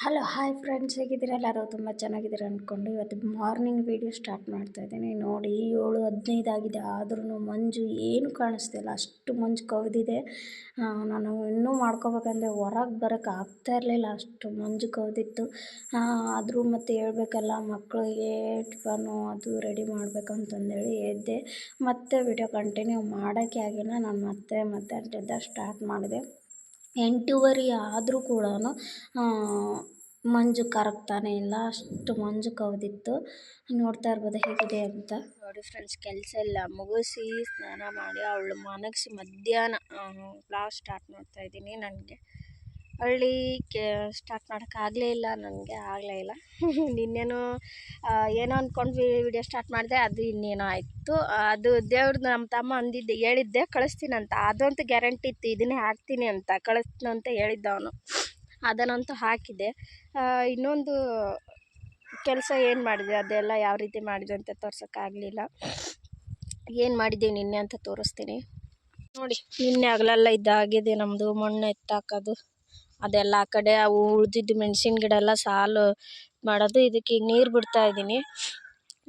Hello, hi friends ಹೇಗಿದ್ದೀರಾ? ಎಲ್ಲರೂ ತುಂಬ ಚೆನ್ನಾಗಿದ್ದೀರ ಅಂದ್ಕೊಂಡು ಇವತ್ತು ಮಾರ್ನಿಂಗ್ ವೀಡಿಯೋ ಸ್ಟಾರ್ಟ್ ಮಾಡ್ತಾ ಇದ್ದೀನಿ. ನೋಡಿ, ಏಳು ಹದಿನೈದು ಆಗಿದೆ. ಆದ್ರೂ ಮಂಜು ಏನು ಕಾಣಿಸ್ತಿಲ್ಲ ಅಷ್ಟು ಮಂಜು ಕವಿದಿದೆ. ನಾನು ಇನ್ನೂ ಮಾಡ್ಕೋಬೇಕಂದ್ರೆ ಹೊರಗೆ ಬರೋಕ್ಕೆ ಆಗ್ತಾ ಇರಲಿಲ್ಲ. ಅಷ್ಟು ಮಂಜು ಕವಿದಿತ್ತು. ಆದರೂ ಮತ್ತು ಹೇಳ್ಬೇಕಲ್ಲ ಮಕ್ಕಳಿಗೆ ಟಿಫನು ಅದು ರೆಡಿ ಮಾಡಬೇಕಂತಂದೇಳಿ ಎದ್ದೆ ಮತ್ತೆ ವಿಡಿಯೋ ಕಂಟಿನ್ಯೂ ಮಾಡೋಕ್ಕೆ ಆಗಿಲ್ಲ. ನಾನು ಮತ್ತೆ ಮತ್ತೆ ಸ್ಟಾರ್ಟ್ ಮಾಡಿದೆ. ಎಂಟೂವರೆ ಆದರೂ ಕೂಡ ಮಂಜು ಕರಗ್ತಾನೆ ಇಲ್ಲ. ಅಷ್ಟು ಮಂಜು ಕವಿದಿತ್ತು. ನೋಡ್ತಾ ಇರ್ಬೋದು ಹೇಗಿದೆ ಅಂತ. ನೋಡಿ ಫ್ರೆಂಡ್ಸ್ ಕೆಲಸ ಎಲ್ಲ ಮುಗಿಸಿ ಸ್ನಾನ ಮಾಡಿ, ಅವಳು ಮನಗಿಸಿ ಮಧ್ಯಾಹ್ನ ಕ್ಲಾಸ್ ಸ್ಟಾರ್ಟ್ ಮಾಡ್ತಾ ಇದ್ದೀನಿ. ನನಗೆ ಹಳ್ಳಿ ಕೇ ಸ್ಟಾರ್ಟ್ ಮಾಡೋಕ್ಕಾಗಲೇ ಇಲ್ಲ, ನನಗೆ ಆಗಲೇ ಇಲ್ಲ. ಇನ್ನೇನೋ ಏನೋ ಅಂದ್ಕೊಂಡು ವಿಡಿಯೋ ಸ್ಟಾರ್ಟ್ ಮಾಡಿದೆ, ಅದು ಇನ್ನೇನೋ ಆಯಿತು. ಅದು ದೇವ್ರದ್ದು ನಮ್ಮ ತಮ್ಮ ಅಂದಿದ್ದೆ, ಹೇಳಿದ್ದೆ ಕಳಿಸ್ತೀನಂತ ಅದಂತೂ ಗ್ಯಾರಂಟಿ ಇತ್ತು, ಇದನ್ನೇ ಹಾಕ್ತೀನಿ ಅಂತ. ಕಳಿಸ್ತೀನಿ ಅಂತ ಹೇಳಿದ್ದ ಅವನು. ಅದನ್ನಂತೂ ಹಾಕಿದೆ ಇನ್ನೊಂದು ಕೆಲಸ ಏನು ಮಾಡಿದೆ, ಅದೆಲ್ಲ ಯಾವ ರೀತಿ ಮಾಡಿದೆ ಅಂತ ತೋರ್ಸೋಕ್ಕಾಗಲಿಲ್ಲ ಏನು ಮಾಡಿದ್ದೀವಿ ನಿನ್ನೆ ಅಂತ ತೋರಿಸ್ತೀನಿ. ನೋಡಿ, ನಿನ್ನೆ ಹಗಲೆಲ್ಲ ಇದ್ದಾಗಿದೆ ನಮ್ಮದು ಮಣ್ಣು ಎತ್ತಾಕೋದು ಅದೆಲ್ಲ ಆ ಕಡೆ ಅವು ಉಳ್ದಿದ್ದು ಮೆಣಸಿನ ಗಿಡ ಎಲ್ಲ ಸಾಲು ಮಾಡೋದು. ಇದಕ್ಕೆ ಈಗ ನೀರು ಬಿಡ್ತಾ ಇದ್ದೀನಿ.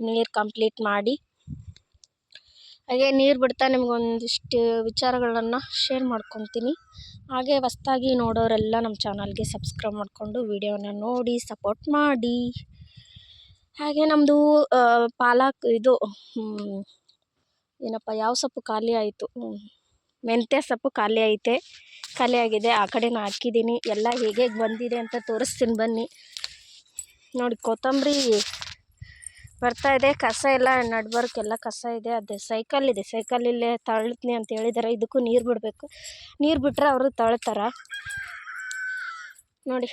ನೀರು ಕಂಪ್ಲೀಟ್ ಮಾಡಿ. ಹಾಗೆ ನೀರು ಬಿಡ್ತಾ ನಿಮ್ಗೊಂದಿಷ್ಟು ವಿಚಾರಗಳನ್ನು ಶೇರ್ ಮಾಡ್ಕೊತೀನಿ. ಹಾಗೆ ಹೊಸ್ದಾಗಿ ನೋಡೋರೆಲ್ಲ ನಮ್ಮ ಚಾನಲ್ಗೆ ಸಬ್ಸ್ಕ್ರೈಬ್ ಮಾಡಿಕೊಂಡು ವಿಡಿಯೋನ ನೋಡಿ ಸಪೋರ್ಟ್ ಮಾಡಿ. ಹಾಗೆ ನಮ್ಮದು ಪಾಲಕ್ ಇದು ಏನಪ್ಪ, ಯಾವ ಸೊಪ್ಪು ಖಾಲಿ ಆಯಿತು? ಮೆಂತ್ಯ ಸೊಪ್ಪು ಖಾಲಿ ಐತೆ. ಖಾಲಿ ಆಗಿದೆ, ಆ ಕಡೆನೂ ಹಾಕಿದ್ದೀನಿ, ಎಲ್ಲ ಹೇಗೆ ಬಂದಿದೆ ಅಂತ ತೋರಿಸ್ತೀನಿ ಬನ್ನಿ. ನೋಡಿ, ಕೊತ್ತಂಬರಿ ಬರ್ತಾ ಇದೆ, ಕಸ ಎಲ್ಲ ನಡ್ಬರ್ಕೆಲ್ಲ ಕಸ ಇದೆ, ಅದೇ ಸೈಕಲ್ ಇದೆ ಸೈಕಲ್ ಇಲ್ಲೇ ತಳ್ತೀನಿ ಅಂತ ಹೇಳಿದಾರೆ, ಇದಕ್ಕೂ ನೀರು ಬಿಡಬೇಕು. ನೀರು ಬಿಟ್ಟರೆ ಅವರು ತಳ್ತಾರ. ನೋಡಿ,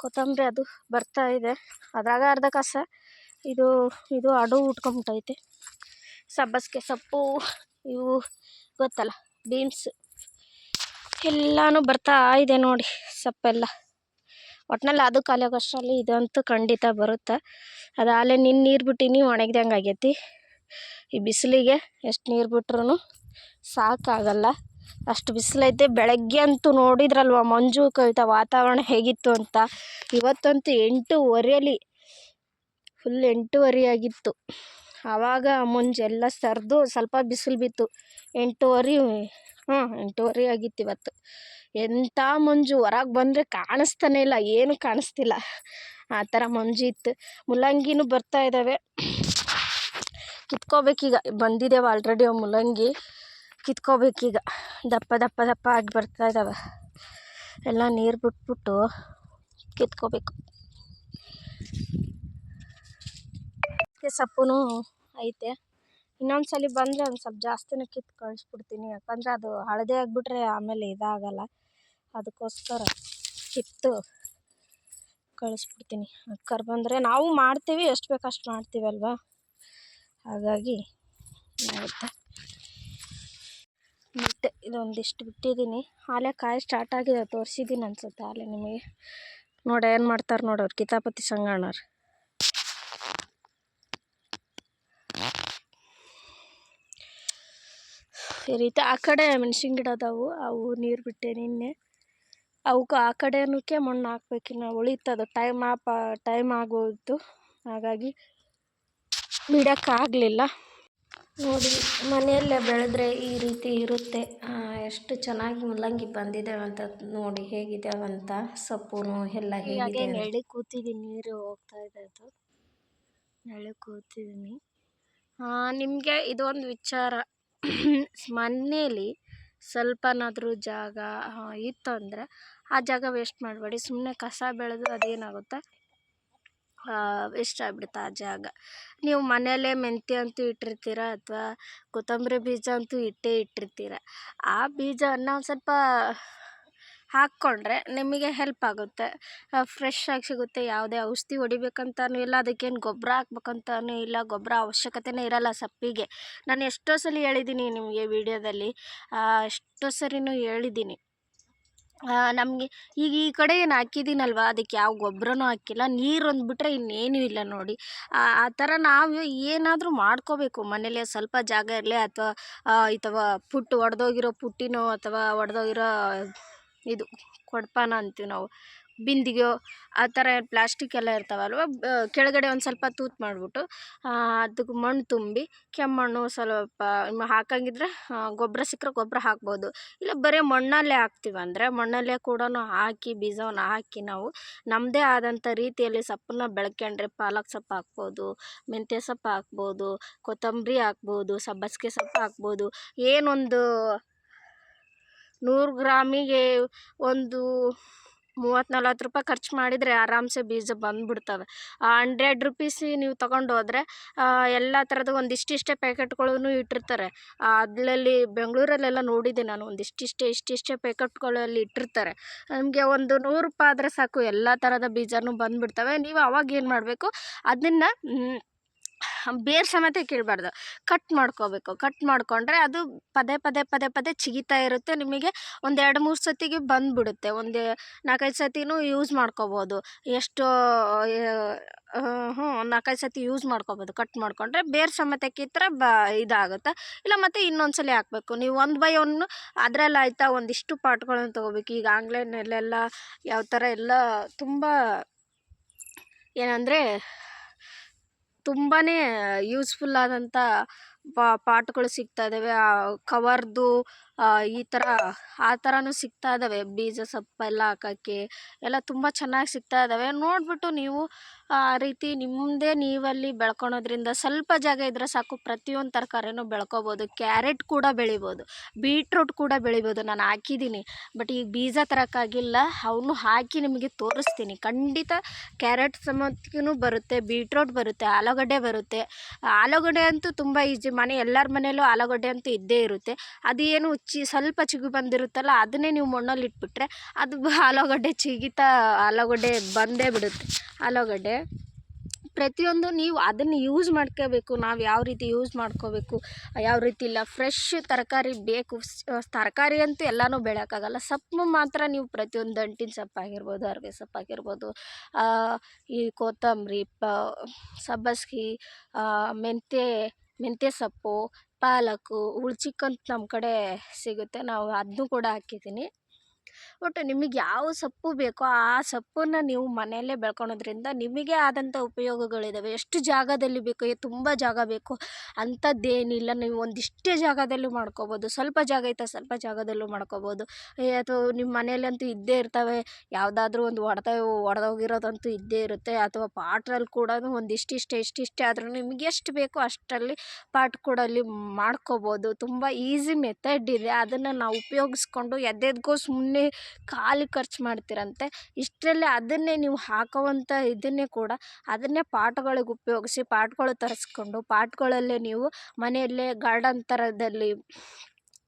ಕೊತ್ತಂಬರಿ ಅದು ಬರ್ತಾ ಇದೆ, ಅದ್ರಾಗ ಅರ್ಧ ಕಸ, ಇದು ಇದು ಅಡು ಉಟ್ಕೊಂಬಿಟ್ಟೈತೆ. ಸಬ್ಬಸ್ಗೆ ಸೊಪ್ಪು, ಇವು ಗೊತ್ತಲ್ಲ, ಬೀನ್ಸ್. ಎಲ್ಲನೂ ಬರ್ತಾ ಇದೆ ನೋಡಿ ಸೊಪ್ಪೆಲ್ಲ. ಒಟ್ನಲ್ಲಿ ಅದು ಖಾಲಿ ಆಗೋಷ್ಟರಲ್ಲಿ ಇದಂತೂ ಖಂಡಿತ ಬರುತ್ತೆ. ಅದಾಲೆ ನಿನ್ನ ನೀರು ಬಿಟ್ಟಿನಿ ಒಣಗ್ದಂಗೆ ಆಗೈತಿ. ಈ ಬಿಸಿಲಿಗೆ ಎಷ್ಟು ನೀರು ಬಿಟ್ರೂ ಸಾಕಾಗಲ್ಲ. ಅಷ್ಟು ಬಿಸಿಲೈತೆ, ಬೆಳಗ್ಗೆ ಅಂತೂ ನೋಡಿದ್ರಲ್ವ ಮಂಜು ಕವಿತ ವಾತಾವರಣ ಹೇಗಿತ್ತು ಅಂತ. ಇವತ್ತಂತೂ ಎಂಟೂವರೆಯಲ್ಲಿ ಫುಲ್ ಎಂಟೂವರೆ ಆಗಿತ್ತು. ಆವಾಗ ಮುಂಜೆಲ್ಲ ಸರಿದು ಸ್ವಲ್ಪ ಬಿಸಿಲು ಬಿತ್ತು. ಎಂಟೂವರೆ ಹ್ಞೂ ಎಂಟೂವರೆ ಆಗಿತ್ತು ಇವತ್ತು. ಎಂಥ ಮಂಜು, ಹೊರಗೆ ಬಂದರೆ ಕಾಣಿಸ್ತಾನೆ ಇಲ್ಲ, ಏನು ಕಾಣಿಸ್ತಿಲ್ಲ. ಆ ಥರ ಮಂಜು ಇತ್ತು. ಮುಲ್ಲಂಗಿನೂ ಬರ್ತಾ ಇದ್ದಾವೆ ಕಿತ್ಕೋಬೇಕೀಗ. ಬಂದಿದ್ದೇವೆ ಆಲ್ರೆಡಿ ಮುಲ್ಲಂಗಿ. ಕಿತ್ಕೋಬೇಕೀಗ. ದಪ್ಪ ದಪ್ಪ ದಪ್ಪ ಆಗಿ ಬರ್ತಾ ಇದ್ದಾವೆ ಎಲ್ಲ ನೀರು ಬಿಟ್ಬಿಟ್ಟು ಕಿತ್ಕೋಬೇಕು. ಸೊಪ್ಪು ಐತೆ. ಇನ್ನೊಂದು ಸಲ ಬಂದರೆ ಒಂದು ಸ್ವಲ್ಪ ಜಾಸ್ತಿನೇ ಕಿತ್ತು ಕಳಿಸ್ಬಿಡ್ತೀನಿ. ಯಾಕಂದರೆ ಅದು ಹಳದಿ ಆಗಿಬಿಟ್ರೆ ಆಮೇಲೆ ಇದಾಗಲ್ಲ. ಅದಕ್ಕೋಸ್ಕರ ಕಿತ್ತು ಕಳಿಸ್ಬಿಡ್ತೀನಿ. ಅಕ್ಕರ್ ಬಂದರೆ ನಾವು ಮಾಡ್ತೀವಿ, ಎಷ್ಟು ಬೇಕು ಅಷ್ಟು ಮಾಡ್ತೀವಲ್ವ? ಹಾಗಾಗಿ ಆಗುತ್ತೆ ಬಿಟ್ಟೆ ಇದೊಂದಿಷ್ಟು ಬಿಟ್ಟಿದ್ದೀನಿ. ಆಲೆ ಕಾಯಿ ಸ್ಟಾರ್ಟ್ ಆಗಿದೆ ತೋರಿಸಿದ್ದೀನಿ ಅನ್ಸುತ್ತೆ ಆಲೆ ನಿಮಗೆ. ನೋಡಿ ಏನು ಮಾಡ್ತಾರೆ ನೋಡೋರು ಕಿತಾಪತಿ ಸಂಗಣ್ಣರು ಈ ರೀತಿ ಆ ಕಡೆ ಮೆಣ್ಸಿನ ಗಿಡ ಅದಾವು. ಅವು ನೀರು ಬಿಟ್ಟೆ ನಿನ್ನೆ. ಅವಕ್ಕೆ ಆ ಕಡೆನಕ್ಕೆ ಮಣ್ಣು ಹಾಕ್ಬೇಕಿನ್ನು ಉಳಿತದ ಟೈಮ್ ಆಪ ಟೈಮ್ ಆಗೋಯ್ತು. ಹಾಗಾಗಿ ಬಿಡೋಕ್ಕಾಗಲಿಲ್ಲ ನೋಡಿ ಮನೆಯಲ್ಲೇ ಬೆಳೆದ್ರೆ ಈ ರೀತಿ ಇರುತ್ತೆ. ಎಷ್ಟು ಚೆನ್ನಾಗಿ ಮುಲ್ಲಂಗಿ ಬಂದಿದ್ದಾವೆ ಅಂತ ನೋಡಿ ಹೇಗಿದ್ದಾವಂತ ಸೊಪ್ಪು ಎಲ್ಲ ಹೇಗಿದೆ ನೆಳ್ಳಿ ಕೂತಿದ್ದೀನಿ. ನೀರು ಹೋಗ್ತಾ ಇದೆ ಅದು. ನೆಳ್ಳಿ ಕೂತಿದ್ದೀನಿ. ನಿಮಗೆ ಇದೊಂದು ವಿಚಾರ. ಮನೇಲಿ ಸ್ವಲ್ಪನಾದ್ರೂ ಜಾಗ ಇತ್ತು ಅಂದರೆ ಆ ಜಾಗ ವೇಸ್ಟ್ ಮಾಡಬೇಡಿ. ಸುಮ್ಮನೆ ಕಸ ಬೆಳೆದು ಅದೇನಾಗುತ್ತೆ? ವೇಸ್ಟ್ ಆಗ್ಬಿಡುತ್ತೆ ಆ ಜಾಗ. ನೀವು ಮನೆಯಲ್ಲೇ ಮೆಂತ್ಯ ಅಂತೂ ಇಟ್ಟಿರ್ತೀರ ಅಥವಾ ಕೊತ್ತಂಬರಿ ಬೀಜ ಅಂತೂ ಇಟ್ಟೇ ಇಟ್ಟಿರ್ತೀರ? ಆ ಬೀಜವನ್ನು ಒಂದು ಸ್ವಲ್ಪ ಹಾಕ್ಕೊಂಡ್ರೆ ನಿಮಗೆ ಹೆಲ್ಪ್ ಆಗುತ್ತೆ. ಫ್ರೆಶ್ ಆಗಿ ಸಿಗುತ್ತೆ, ಯಾವುದೇ ಔಷಧಿ ಹೊಡಿಬೇಕಂತನೂ ಇಲ್ಲ, ಅದಕ್ಕೇನು ಗೊಬ್ಬರ ಹಾಕ್ಬೇಕಂತನೂ ಇಲ್ಲ ಗೊಬ್ಬರ ಅವಶ್ಯಕತೆಯೇ ಇರಲ್ಲ ಸಪ್ಪಿಗೆ. ನಾನು ಎಷ್ಟೋ ಸಲ ಹೇಳಿದ್ದೀನಿ ನಿಮಗೆ ವಿಡಿಯೋದಲ್ಲಿ ಎಷ್ಟೋ ಸರಿನೂ ಹೇಳಿದ್ದೀನಿ ನಮಗೆ ಈಗ ಈ ಕಡೆ ಏನು ಹಾಕಿದ್ದೀನಲ್ವ ಅದಕ್ಕೆ ಯಾವ ಗೊಬ್ಬರನೂ ಹಾಕಿಲ್ಲ, ನೀರು ಅಂದ್ಬಿಟ್ರೆ ಇನ್ನೇನೂ ಇಲ್ಲ ನೋಡಿ. ಆ ಥರ ನಾವು ಏನಾದರೂ ಮಾಡ್ಕೋಬೇಕು, ಮನೇಲಿ ಸ್ವಲ್ಪ ಜಾಗ ಇರಲಿ, ಅಥವಾ ಅಥವಾ ಪುಟ್ಟು ಒಡೆದೋಗಿರೋ ಪುಟ್ಟಿನೋ, ಅಥವಾ ಒಡೆದೋಗಿರೋ ಇದು ಕೊಡಪಾನ ಅಂತೀವಿ ನಾವು. ಬಿಂದಿಗೆ ಆ ಥರ ಪ್ಲಾಸ್ಟಿಕ್ ಎಲ್ಲ ಇರ್ತಾವಲ್ವ? ಕೆಳಗಡೆ ಒಂದು ಸ್ವಲ್ಪ ತೂತು ಮಾಡಿಬಿಟ್ಟು ಅದಕ್ಕೆ ಮಣ್ಣು ತುಂಬಿ, ಕೆಮ್ಮಣ್ಣು ಸ್ವಲ್ಪ ಹಾಕಂಗಿದ್ರೆ ಗೊಬ್ಬರ ಸಿಕ್ಕರೆ ಗೊಬ್ಬರ ಹಾಕ್ಬೋದು. ಇಲ್ಲ ಬರೀ ಮಣ್ಣಲ್ಲೇ ಹಾಕ್ತೀವಂದ್ರೆ ಮಣ್ಣಲ್ಲೇ ಕೂಡ ಹಾಕಿ, ಬೀಜವನ್ನು ಹಾಕಿ ನಾವು ನಮ್ಮದೇ ಆದಂಥ ರೀತಿಯಲ್ಲಿ ಸೊಪ್ಪನ್ನ ಬೆಳ್ಕೊಂಡ್ರೆ ಪಾಲಕ್ ಸೊಪ್ಪು ಹಾಕ್ಬೋದು, ಮೆಂತ್ಯ ಸೊಪ್ಪು ಹಾಕ್ಬೋದು, ಕೊತ್ತಂಬರಿ ಹಾಕ್ಬೋದು, ಸಬ್ಬಸಿಗೆ ಸೊಪ್ಪು ಹಾಕ್ಬೋದು, ಏನೊಂದು ನೂರು ಗ್ರಾಮಿಗೆ ಒಂದು ಮೂವತ್ತು ನಲ್ವತ್ತು ರೂಪಾಯಿ ಖರ್ಚು ಮಾಡಿದರೆ ಆರಾಮ್ಸೆ ಬೀಜ ಬಂದುಬಿಡ್ತವೆ. ಹಂಡ್ರೆಡ್ ರುಪೀಸಿ ನೀವು ತೊಗೊಂಡು ಹೋದರೆ ಎಲ್ಲ ಥರದ ಒಂದಿಷ್ಟಿಷ್ಟೇ ಪ್ಯಾಕೆಟ್ಗಳೂ ಇಟ್ಟಿರ್ತಾರೆ. ಅದರಲ್ಲಿ ಬೆಂಗಳೂರಲ್ಲೆಲ್ಲ ನೋಡಿದ್ದೆ ನಾನು, ಒಂದಿಷ್ಟಿಷ್ಟೇ ಇಷ್ಟಿಷ್ಟೇ ಪ್ಯಾಕೆಟ್ಗಳಲ್ಲಿ ಇಟ್ಟಿರ್ತಾರೆ. ನಮಗೆ ಒಂದು ನೂರು ರೂಪಾಯಿ ಆದರೆ ಸಾಕು, ಎಲ್ಲ ಥರದ ಬೀಜನೂ ಬಂದುಬಿಡ್ತವೆ. ನೀವು ಅವಾಗ ಏನು ಮಾಡಬೇಕು, ಅದನ್ನು ಬೇರು ಸಮೇತ ಕೀಳಬಾರ್ದು. ಕಟ್ ಮಾಡ್ಕೋಬೇಕು. ಕಟ್ ಮಾಡಿಕೊಂಡ್ರೆ ಅದು ಪದೇ ಪದೇ ಪದೇ ಪದೇ ಚಿಗಿತಾ ಇರುತ್ತೆ. ನಿಮಗೆ ಒಂದು ಎರಡು ಮೂರು ಸತಿಗೆ ಬಂದುಬಿಡುತ್ತೆ. ಒಂದು ನಾಲ್ಕೈದು ಸತಿನೂ ಯೂಸ್ ಮಾಡ್ಕೋಬೋದು. ಎಷ್ಟು ಹ್ಞೂ, ಒಂದು ನಾಲ್ಕೈದು ಸತಿ ಯೂಸ್ ಮಾಡ್ಕೋಬೋದು. ಕಟ್ ಮಾಡಿಕೊಂಡ್ರೆ ಬೇರು ಸಮೇತ ಕಿತ್ತರೆ ಬ, ಇದಾಗುತ್ತೆ. ಇಲ್ಲ ಮತ್ತು ಇನ್ನೊಂದು ಸಲ ಹಾಕ್ಬೇಕು. ನೀವು ಒಂದು ಬೈ ಒನ್ ಅದರಲ್ಲಿ ಆಯಿತಾ ಒಂದಿಷ್ಟು ಪಾಟ್ಗಳನ್ನು ತೊಗೋಬೇಕು. ಈಗ ಆನ್ಲೈನಲ್ಲೆಲ್ಲ ಯಾವ ಥರ ಎಲ್ಲ ತುಂಬ ಏನಂದರೆ ತುಂಬಾ ಯೂಸ್ಫುಲ್ ಆದಂಥ ಪಾಟ್ಗಳು ಸಿಗ್ತಾ ಇದ್ದಾವೆ ಕವರ್ದು ಈ ಥರ ಆ ಥರನೂ ಸಿಗ್ತಾ ಇದ್ದಾವೆ ಬೀಜ ಸೊಪ್ಪೆಲ್ಲ ಹಾಕೋಕ್ಕೆ ಎಲ್ಲ ತುಂಬ ಚೆನ್ನಾಗಿ ಸಿಗ್ತಾ ಇದ್ದಾವೆ ನೋಡಿಬಿಟ್ಟು ನೀವು, ಆ ರೀತಿ ನಿಮ್ಮದೇ ನೀವಲ್ಲಿ ಬೆಳ್ಕೊಳೋದ್ರಿಂದ ಸ್ವಲ್ಪ ಜಾಗ ಇದ್ದರೆ ಸಾಕು. ಪ್ರತಿಯೊಂದು ತರಕಾರಿನೂ ಬೆಳ್ಕೊಬೋದು. ಕ್ಯಾರೆಟ್ ಕೂಡ ಬೆಳಿಬೋದು. ಬೀಟ್ರೂಟ್ ಕೂಡ ಬೆಳಿಬೋದು. ನಾನು ಹಾಕಿದ್ದೀನಿ. ಬಟ್ ಈಗ ಬೀಜ ತರೋಕ್ಕಾಗಿಲ್ಲ. ಅವನು ಹಾಕಿ ನಿಮಗೆ ತೋರಿಸ್ತೀನಿ. ಖಂಡಿತ ಕ್ಯಾರೆಟ್ ಸಮತ್ತಿಗೂ ಬರುತ್ತೆ, ಬೀಟ್ರೂಟ್ ಬರುತ್ತೆ, ಆಲೂಗಡ್ಡೆ ಬರುತ್ತೆ. ಆಲೂಗಡ್ಡೆ ಅಂತೂ ತುಂಬ ಈಜಿ ಮನೆ ಎಲ್ಲರ ಮನೆಯಲ್ಲೂ ಆಲೂಗಡ್ಡೆ ಅಂತೂ ಇದ್ದೇ ಇರುತ್ತೆ. ಅದು ಏನು ಚಿ ಸ್ವಲ್ಪ ಚಿಗು ಬಂದಿರುತ್ತಲ್ಲ, ಅದನ್ನೇ ನೀವು ಮಣ್ಣಲ್ಲಿ ಇಟ್ಬಿಟ್ರೆ ಅದು ಆಲೂಗಡ್ಡೆ ಚಿಗಿತಾ ಆಲೂಗಡ್ಡೆ ಬಂದೇ ಬಿಡುತ್ತೆ. ಆಲೂಗಡ್ಡೆ ಪ್ರತಿಯೊಂದು ನೀವು ಅದನ್ನು ಯೂಸ್ ಮಾಡ್ಕೋಬೇಕು. ನಾವು ಯಾವ ರೀತಿ ಯೂಸ್ ಮಾಡ್ಕೋಬೇಕು, ಯಾವ ರೀತಿ ಇಲ್ಲ. ಫ್ರೆಶ್ ತರಕಾರಿ ಬೇಕು. ತರಕಾರಿ ಅಂತೂ ಎಲ್ಲನೂ ಬೆಳೆಯೋಕ್ಕಾಗಲ್ಲ. ಸೊಪ್ಪು ಮಾತ್ರ ನೀವು ಪ್ರತಿಯೊಂದು ದಂಟಿನ ಸೊಪ್ಪು ಆಗಿರ್ಬೋದು ಅರಿವೆ ಸೊಪ್ಪು ಆಗಿರ್ಬೋದು ಈ ಕೊತ್ತಂಬರಿ, ಪ, ಸಬ್ಬಸ್ಗೆ ಮೆಂತ್ಯ ಮೆಂತ್ಯ ಸೊಪ್ಪು ಪಾಲಕು ಹುಳ್ಚಿಕ್ಕಂತ ನಮ್ಮ ಕಡೆ ಸಿಗುತ್ತೆ. ನಾವು ಅದನ್ನೂ ಕೂಡ ಹಾಕಿದ್ದೀನಿ. ಒಟ್ಟು ನಿಮಗೆ ಯಾವ ಸೊಪ್ಪು ಬೇಕೋ ಆ ಸೊಪ್ಪನ್ನು ನೀವು ಮನೆಯಲ್ಲೇ ಬೆಳ್ಕೊಳೋದ್ರಿಂದ ನಿಮಗೆ ಆದಂಥ ಉಪಯೋಗಗಳಿದ್ದಾವೆ ಎಷ್ಟು ಜಾಗದಲ್ಲಿ ಬೇಕು ತುಂಬ ಜಾಗ ಬೇಕು ಅಂಥದ್ದೇನಿಲ್ಲ ನೀವು ಒಂದಿಷ್ಟೇ ಜಾಗದಲ್ಲೂ ಮಾಡ್ಕೋಬೋದು. ಸ್ವಲ್ಪ ಜಾಗ ಐತೆ ಸ್ವಲ್ಪ ಜಾಗದಲ್ಲೂ ಮಾಡ್ಕೋಬೋದು. ಅಥವಾ ನಿಮ್ಮ ಮನೆಯಲ್ಲಂತೂ ಇದ್ದೇ ಇರ್ತವೆ. ಯಾವುದಾದ್ರೂ ಒಂದು ಒಡೆದ ಒಡೆದೋಗಿರೋದಂತೂ ಇದ್ದೇ ಇರುತ್ತೆ. ಅಥವಾ ಪಾಟ್ರಲ್ಲಿ ಕೂಡ ಒಂದಿಷ್ಟಿಷ್ಟೇ, ಇಷ್ಟಿಷ್ಟೇ ಆದ್ರೂ ನಿಮ್ಗೆ ಎಷ್ಟು ಬೇಕೋ ಅಷ್ಟರಲ್ಲಿ ಪಾಟ್ ಕೂಡ ಅಲ್ಲಿ ಮಾಡ್ಕೋಬೋದು. ತುಂಬ ಈಸಿ ಮೆಥಡ್ ಇದೆ. ಅದನ್ನು ನಾವು ಉಪಯೋಗಿಸ್ಕೊಂಡು ಎದ್ದೆದ್ಗೋ ಸುಮ್ಮನೆ ಖಾಲಿ ಖರ್ಚು ಮಾಡ್ತೀರಂತೆ. ಇಷ್ಟರಲ್ಲೇ ಅದನ್ನೇ ನೀವು ಹಾಕೋವಂಥ ಇದನ್ನೇ ಕೂಡ ಅದನ್ನೇ ಪಾಟ್ಗಳಿಗೆ ಉಪಯೋಗಿಸಿ ಪಾಟ್ಗಳು ತರಿಸ್ಕೊಂಡು ಪಾಟ್ಗಳಲ್ಲೇ ನೀವು ಮನೆಯಲ್ಲೇ ಗಾರ್ಡನ್ ಥರದಲ್ಲಿ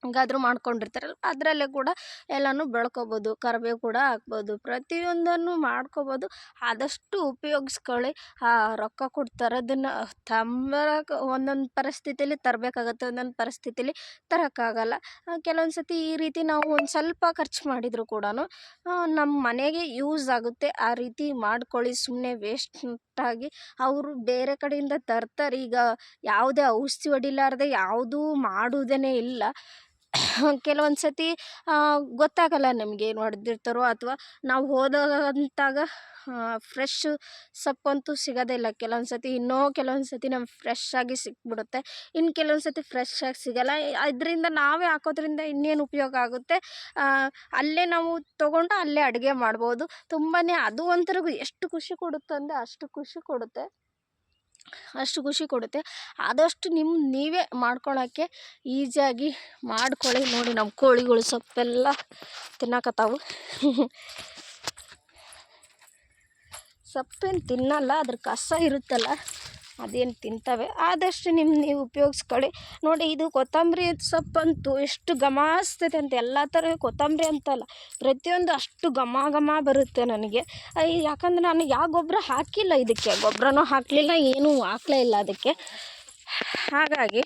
ಹೇಗಾದ್ರೂ ಮಾಡ್ಕೊಂಡಿರ್ತಾರಲ್ಲ, ಅದರಲ್ಲೇ ಕೂಡ ಎಲ್ಲನೂ ಬೆಳ್ಕೊಬೋದು, ಕರಿಬೇವು ಕೂಡ ಹಾಕ್ಬೋದು, ಪ್ರತಿಯೊಂದನ್ನು ಮಾಡ್ಕೊಬೋದು. ಆದಷ್ಟು ಉಪಯೋಗಿಸ್ಕೊಳ್ಳಿ. ರೊಕ್ಕ ಕೊಟ್ಟು ತರೋದನ್ನು ತಂಬರಕ್ಕೆ ಒಂದೊಂದು ಪರಿಸ್ಥಿತಿಲಿ ತರಬೇಕಾಗತ್ತೆ, ಒಂದೊಂದು ಪರಿಸ್ಥಿತಿಲಿ ತರೋಕ್ಕಾಗಲ್ಲ. ಕೆಲವೊಂದು ಸತಿ ಈ ರೀತಿ ನಾವು ಒಂದು ಸ್ವಲ್ಪ ಖರ್ಚು ಮಾಡಿದರೂ ಕೂಡ ನಮ್ಮ ಮನೆಗೆ ಯೂಸ್ ಆಗುತ್ತೆ. ಆ ರೀತಿ ಮಾಡ್ಕೊಳ್ಳಿ. ಸುಮ್ಮನೆ ಆಗಿ ಅವರು ಬೇರೆ ಕಡೆಯಿಂದ ತರ್ತಾರೆ. ಈಗ ಯಾವುದೇ ಔಷಧಿ ಹೊಡಿಲಾರ್ದೆ ಯಾವುದೂ ಮಾಡುವುದೇ ಇಲ್ಲ. ಕೆಲವೊಂದು ಸತಿ ಗೊತ್ತಾಗಲ್ಲ ನಮಗೆ ಏನು ಹೊಡೆದಿರ್ತಾರೋ ಅಥವಾ ನಾವು ಹೋದಂತಾಗ ಫ್ರೆಶ್ ಸೊಪ್ಪಂತೂ ಸಿಗೋದೇ ಇಲ್ಲ. ಕೆಲವೊಂದು ಸತಿ ಇನ್ನೂ ಕೆಲವೊಂದು ಸತಿ ನಮ್ಗೆ ಫ್ರೆಶ್ಶಾಗಿ ಸಿಕ್ಬಿಡುತ್ತೆ. ಇನ್ನು ಕೆಲವೊಂದು ಸತಿ ಫ್ರೆಶ್ಶಾಗಿ ಸಿಗೋಲ್ಲ. ಅದರಿಂದ ನಾವೇ ಹಾಕೋದ್ರಿಂದ ಇನ್ನೇನು ಉಪಯೋಗ ಆಗುತ್ತೆ? ಅಲ್ಲೇ ನಾವು ತೊಗೊಂಡು ಅಲ್ಲೇ ಅಡುಗೆ ಮಾಡ್ಬೋದು. ತುಂಬಾ ಅದು ಒಂಥರಗೂ ಎಷ್ಟು ಖುಷಿ ಕೊಡುತ್ತೆ ಅಂದರೆ ಅಷ್ಟು ಖುಷಿ ಕೊಡುತ್ತೆ. ಅಷ್ಟು ಖುಷಿ ಕೊಡುತ್ತೆ. ಆದಷ್ಟು ನಿಮ್ಮ ನೀವೇ ಮಾಡ್ಕೊಳಕ್ಕೆ ಈಸಿಯಾಗಿ ಮಾಡ್ಕೊಳ್ಳಿ ನೋಡಿ ನಮ್ಮ ಕೋಳಿಗಳು ಸೊಪ್ಪೆಲ್ಲ ತಿನ್ನಕತ್ತಾವು. ಸೊಪ್ಪೇನು ತಿನ್ನಲ್ಲ, ಅದ್ರ ಕಸ ಇರುತ್ತಲ್ಲ. ಅದೇನು ತಿಂತವೆ, ಆದಷ್ಟು ನಿಮ್ಮ ನೀವು ಉಪಯೋಗಿಸ್ಕೊಳ್ಳಿ. ನೋಡಿ, ಇದು ಕೊತ್ತಂಬರಿ ಸೊಪ್ಪಂತೂ ಎಷ್ಟು ಘಮ ಅಂತ ಎಲ್ಲ ಥರ ಕೊತ್ತಂಬರಿ ಅಂತಲ್ಲ, ಪ್ರತಿಯೊಂದು ಅಷ್ಟು ಘಮ ಘಮ ಬರುತ್ತೆ ನನಗೆ. ಯಾಕಂದ್ರೆ ನಾನು ಯಾವ ಗೊಬ್ಬರ ಹಾಕಿಲ್ಲ ಇದಕ್ಕೆ. ಗೊಬ್ಬರನೂ ಹಾಕಲಿಲ್ಲ, ಏನೂ ಹಾಕ್ಲೇ ಇಲ್ಲ ಅದಕ್ಕೆ. ಹಾಗಾಗಿ,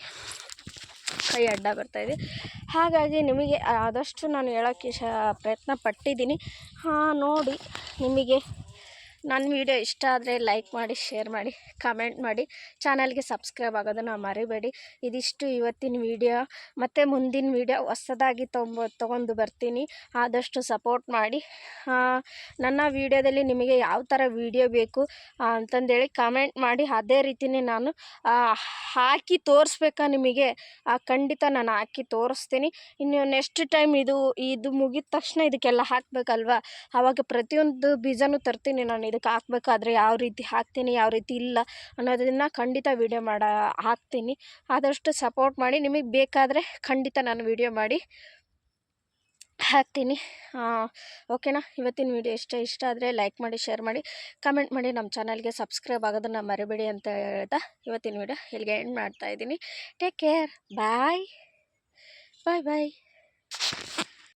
ಕೈ ಅಡ್ಡ ಬರ್ತಾಯಿದೆ ಹಾಗಾಗಿ ನಿಮಗೆ ಆದಷ್ಟು ನಾನು ಹೇಳೋಕ್ಕೆ ಶ ಪ್ರಯತ್ನ ಪಟ್ಟಿದ್ದೀನಿ. ಹಾಂ, ನೋಡಿ, ನಿಮಗೆ ನನ್ನ ವಿಡಿಯೋ ಇಷ್ಟ ಆದರೆ ಲೈಕ್ ಮಾಡಿ, ಶೇರ್ ಮಾಡಿ, ಕಮೆಂಟ್ ಮಾಡಿ. ಚಾನಲ್ಗೆ ಸಬ್ಸ್ಕ್ರೈಬ್ ಆಗೋದನ್ನು ಮರಿಬೇಡಿ. ಇದಿಷ್ಟು ಇವತ್ತಿನ ವಿಡಿಯೋ. ಮತ್ತು ಮುಂದಿನ ವಿಡಿಯೋ ಹೊಸದಾಗಿ ತೊಂಬ, ತೊಗೊಂಡು ಬರ್ತೀನಿ. ಆದಷ್ಟು ಸಪೋರ್ಟ್ ಮಾಡಿ. ನನ್ನ ವಿಡಿಯೋದಲ್ಲಿ ನಿಮಗೆ ಯಾವ ಥರ ವಿಡಿಯೋ ಬೇಕು ಅಂತಂದೇಳಿ ಕಮೆಂಟ್ ಮಾಡಿ. ಅದೇ ರೀತಿಯೇ ನಾನು ಹಾಕಿ ತೋರಿಸ್ಬೇಕಾ ನಿಮಗೆ? ಖಂಡಿತ ನಾನು ಹಾಕಿ ತೋರಿಸ್ತೀನಿ. ಇನ್ನು ನೆಕ್ಸ್ಟ್ ಟೈಮ್ ಇದು ಇದು ಮುಗಿದ ತಕ್ಷಣ ಇದಕ್ಕೆಲ್ಲ ಹಾಕಬೇಕಲ್ವ? ಆವಾಗ ಪ್ರತಿಯೊಂದು ಬೀಜನೂ ತರ್ತೀನಿ ನಾನು. ಇದಕ್ಕೆ ಹಾಕ್ಬೇಕಾದ್ರೆ ಯಾವ ರೀತಿ ಹಾಕ್ತೀನಿ, ಯಾವ ರೀತಿ ಇಲ್ಲ ಅನ್ನೋದನ್ನು ಖಂಡಿತ ವಿಡಿಯೋ ಮಾಡ, ಹಾಕ್ತೀನಿ. ಆದಷ್ಟು ಸಪೋರ್ಟ್ ಮಾಡಿ, ನಿಮಗೆ ಬೇಕಾದರೆ ಖಂಡಿತ ನಾನು ವಿಡಿಯೋ ಮಾಡಿ ಹಾಕ್ತೀನಿ. ಓಕೆನಾ ಇವತ್ತಿನ ವಿಡಿಯೋ ಇಷ್ಟ ಇಷ್ಟ ಆದರೆ ಲೈಕ್ ಮಾಡಿ ಶೇರ್ ಮಾಡಿ ಕಮೆಂಟ್ ಮಾಡಿ ನಮ್ಮ ಚಾನಲ್ಗೆ ಸಬ್ಸ್ಕ್ರೈಬ್ ಆಗೋದನ್ನು ಮರಿಬೇಡಿ ಅಂತ ಹೇಳ್ತಾ ಇವತ್ತಿನ ವಿಡಿಯೋ ಇಲ್ಲಿಗೆ ಎಂಡ್ ಮಾಡ್ತಾ ಇದ್ದೀನಿ. ಟೇಕ್ ಕೇರ್ ಬಾಯ್ ಬಾಯ್ ಬಾಯ್